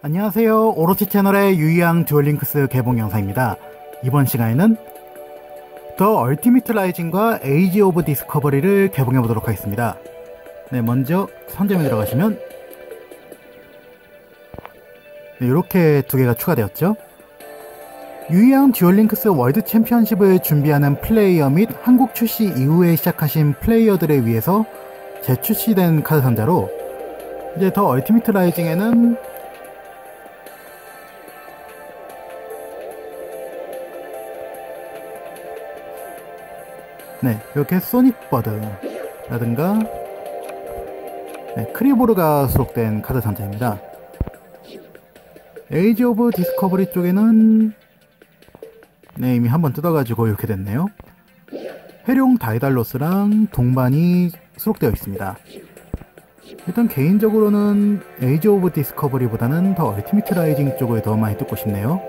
안녕하세요. 오로치 채널의 유이양 듀얼링크스 개봉 영상입니다. 이번 시간에는 더 얼티미트 라이징과 에이지 오브 디스커버리를 개봉해 보도록 하겠습니다. 네, 먼저 선점에 들어가시면 네, 이렇게 두 개가 추가되었죠. 유이양 듀얼링크스 월드 챔피언십을 준비하는 플레이어 및 한국 출시 이후에 시작하신 플레이어들에 위해서 재출시된 카드 상자로 이제 더 얼티미트 라이징에는 네, 이렇게 소닉버드라든가 네, 크리보르가 수록된 카드 상자입니다. 에이지 오브 디스커버리 쪽에는 네, 이미 한번 뜯어가지고 이렇게 됐네요. 해룡 다이달로스랑 동반이 수록되어 있습니다. 일단 개인적으로는 에이지 오브 디스커버리보다는 더 얼티미트 라이징 쪽을 더 많이 뜯고 싶네요.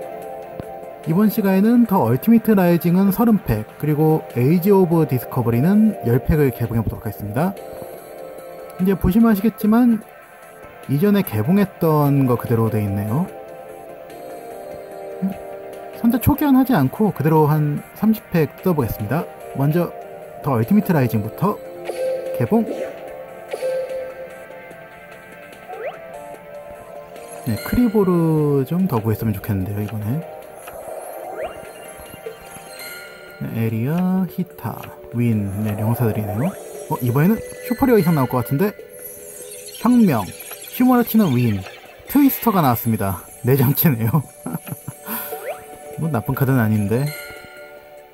이번 시간에는 더 얼티미트 라이징은 30팩, 그리고 에이지 오브 디스커버리는 10팩을 개봉해 보도록 하겠습니다. 이제 보시면 아시겠지만 이전에 개봉했던 거 그대로 되어 있네요. 선자 초기화 하지 않고 그대로 한 30팩 뜯어보겠습니다. 먼저 더 얼티미트 라이징부터 개봉! 네, 크리보르 좀 더 구했으면 좋겠는데요, 이번에. 에리아, 히타, 윈, 네, 명사들이네요. 어, 이번에는 슈퍼리어 이상 나올 것 같은데? 혁명, 휴머러치는 윈, 트위스터가 나왔습니다. 내장체네요. 뭐 나쁜 카드는 아닌데.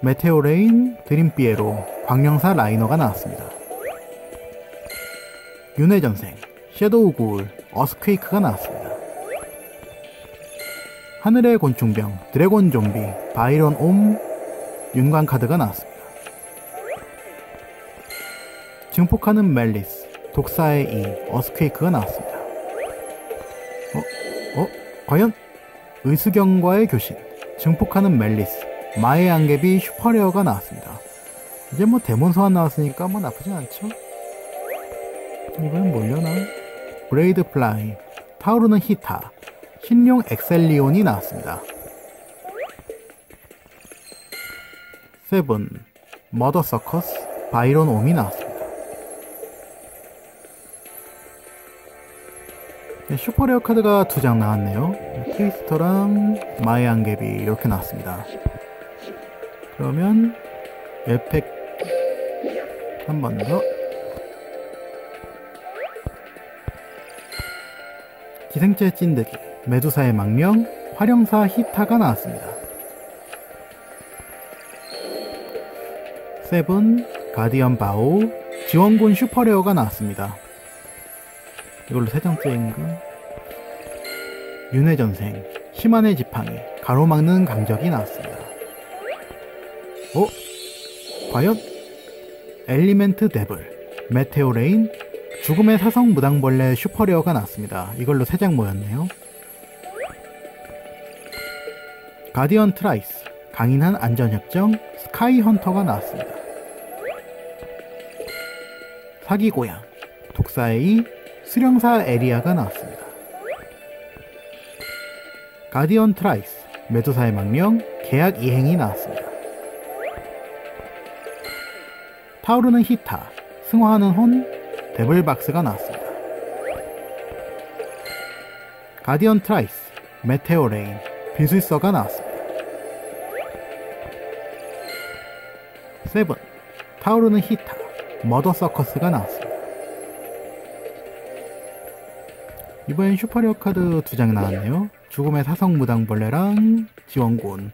메테오레인, 드림피에로, 광명사 라이너가 나왔습니다. 윤회 전생, 섀도우 고울, 어스퀘이크가 나왔습니다. 하늘의 곤충병, 드래곤 좀비, 바이런 옴, 윤관 카드가 나왔습니다. 증폭하는 멜리스, 독사의 이, 어스퀘이크가 나왔습니다. 어? 어? 과연? 의수경과의 교신, 증폭하는 멜리스, 마의 안개비 슈퍼레어가 나왔습니다. 이제 뭐 데몬 소환 나왔으니까 뭐 나쁘진 않죠? 이번엔 뭘려나? 브레이드 플라이, 타오르는 히타, 신용 엑셀리온이 나왔습니다. 세븐, 머더 서커스, 바이런 옴이 나왔습니다. 네, 슈퍼레어 카드가 두 장 나왔네요. 트위스터랑 마의 안개비 이렇게 나왔습니다. 그러면 에펙 한 번 더. 기생체 찐득이, 메두사의 망령, 활용사 히타가 나왔습니다. 세븐, 가디언 바오, 지원군 슈퍼레어가 나왔습니다. 이걸로 세 장째인가? 윤회 전생, 희만의 지팡이, 가로막는 강적이 나왔습니다. 어? 과연? 엘리멘트 데블, 메테오 레인, 죽음의 사성 무당벌레 슈퍼레어가 나왔습니다. 이걸로 세 장 모였네요. 가디언 트라이스, 강인한 안전협정, 스카이 헌터가 나왔습니다. 사기고양, 독사의 수령사 에리아가 나왔습니다. 가디언 트라이스, 메두사의 망령, 계약 이행이 나왔습니다. 타오르는 히타, 승화하는 혼, 데블박스가 나왔습니다. 가디언 트라이스, 메테오레인, 비술서가 나왔습니다. 세븐, 타오르는 히타, 머더 서커스가 나왔습니다. 이번엔 슈퍼리어 카드 두 장 나왔네요. 죽음의 사성 무당벌레랑 지원군.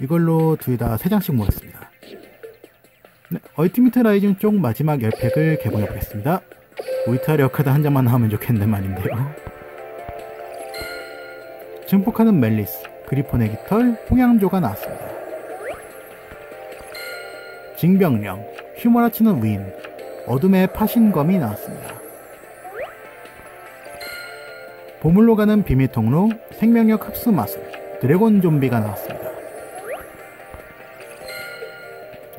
이걸로 둘 다 세 장씩 모았습니다. 네, 얼티미트 라이징 쪽 마지막 10팩을 개봉해 보겠습니다. 우이타리어 카드 한 장만 나오면 좋겠는데 말인데요. 증폭하는 멜리스, 그리폰의 깃털, 홍양조가 나왔습니다. 징병령, 휘몰아치는 윈, 어둠의 파신검이 나왔습니다. 보물로 가는 비밀 통로, 생명력 흡수 마술, 드래곤 좀비가 나왔습니다.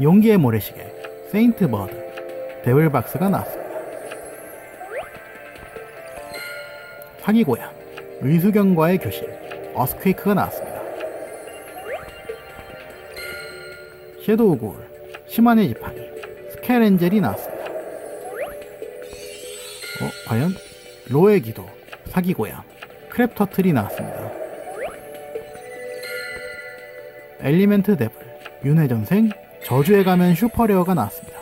용기의 모래시계, 세인트 버드, 데블 박스가 나왔습니다. 사기 고양, 의수경과의 교신, 어스퀘이크가 나왔습니다. 섀도우 굴, 시만의 지팡이, 스켈엔젤이 나왔습니다. 어, 과연? 로의 기도, 사기고양, 크랩 터틀이 나왔습니다. 엘리멘트 데블, 윤회 전생, 저주에 가면 슈퍼레어가 나왔습니다.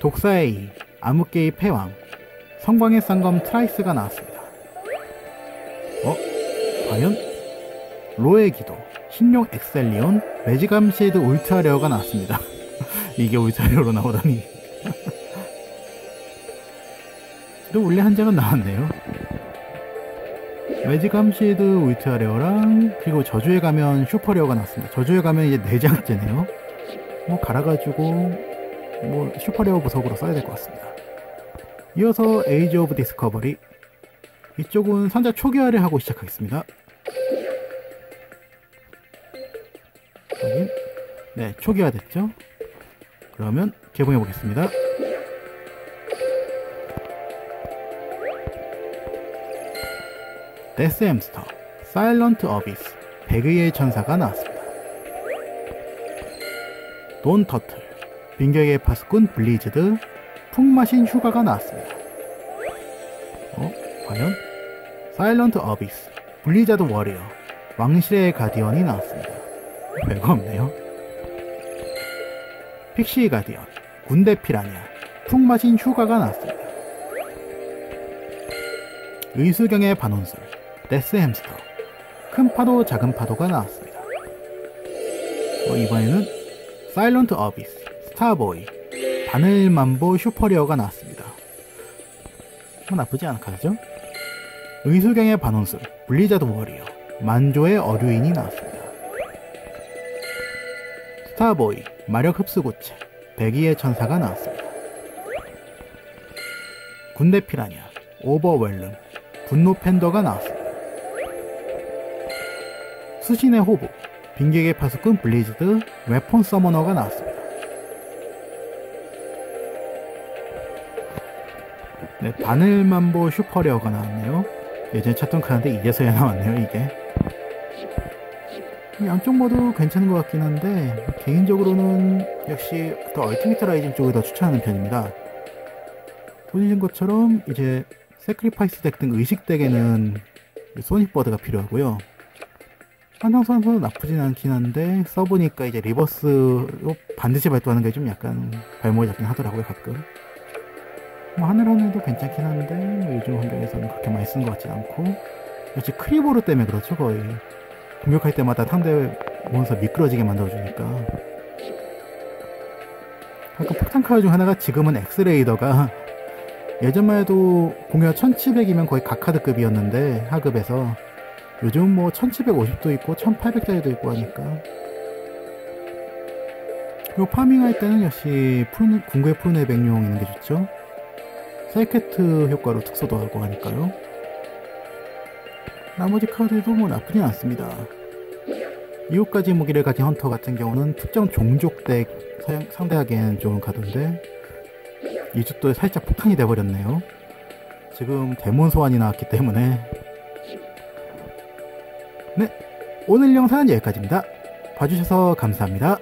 독사의 이, 암흑계의 패왕, 성광의 쌍검 트라이스가 나왔습니다. 어? 과연? 로의 기도, 신용 엑셀리온, 매지감 시드 울트라 레어가 나왔습니다. 이게 울트라 레어로 나오다니. 또 원래 한 장은 나왔네요. 매지감 시드 울트라 레어랑 그리고 저주에 가면 슈퍼 레어가 나왔습니다. 저주에 가면 이제 4장째네요. 뭐 갈아가지고 뭐 슈퍼 레어 보석으로 써야 될 것 같습니다. 이어서 에이지 오브 디스커버리 이쪽은 상자 초기화를 하고 시작하겠습니다. 확인. 네, 초기화 됐죠? 그러면 개봉해 보겠습니다. 데스 햄스터, 사일런트 어비스, 백의의 천사가 나왔습니다. 돈 터틀, 빙격의 파수꾼 블리즈드, 풍마신 휴가가 나왔습니다. 어? 과연? 사일런트 어비스, 블리자드 워리어, 왕실의 가디언이 나왔습니다. 별거 없네요. 픽시 가디언, 군대 피라냐, 풍마신 휴가가 나왔습니다. 의수경의 반원술, 데스 햄스터, 큰 파도 작은 파도가 나왔습니다. 어, 이번에는 사일런트 어비스, 스타보이, 바늘만보 슈퍼리어가 나왔습니다. 뭐 나쁘지 않을까죠? 의수경의 반원술, 블리자드 워리어, 만조의 어류인이 나왔습니다. 스타보이, 마력 흡수고체, 백이의 천사가 나왔습니다. 군대 피라냐, 오버웰름, 분노 팬더가 나왔습니다. 수신의 호부, 빙계의 파수꾼 블리즈드, 웨폰 서머너가 나왔습니다. 네, 바늘만보 슈퍼레어가 나왔네요. 예전에 찾던 카드인데 이제서야 나왔네요, 이게. 양쪽 모두 괜찮은 것 같긴 한데, 개인적으로는 역시 더 얼티미트 라이징 쪽을 더 추천하는 편입니다. 보신 것처럼 이제 세크리파이스 덱 등 의식 덱에는 소닉버드가 필요하고요. 한정선수 나쁘진 않긴 한데 써보니까 이제 리버스로 반드시 발동하는 게 좀 약간 발목이 잡긴 하더라고요 가끔 뭐 하늘하늘도 괜찮긴 한데 뭐 요즘 환경에서는 그렇게 많이 쓰는 것 같진 않고 역시 크리보르 때문에 그렇죠 거의 공격할 때마다 상대 몬스터 미끄러지게 만들어주니까. 가끔 폭탄 카드 중 하나가 지금은 엑스레이더가 예전만 해도 공격 1700이면 거의 각카드급이었는데 하급에서 요즘 뭐 1750도 있고 1800짜리도 있고 하니까. 그리고 파밍할 때는 역시 푸른, 궁극의 푸른의 백룡 있는 게 좋죠. 사이케트 효과로 특수도 하고 하니까요. 나머지 카드도 뭐 나쁘진 않습니다 이후까지 무기를 가진 헌터 같은 경우는 특정 종족 덱 상대하기에는 좋은 카드인데 이주도 살짝 폭탄이 돼버렸네요 지금 데몬 소환이 나왔기 때문에 네, 오늘 영상은 여기까지입니다. 봐주셔서 감사합니다.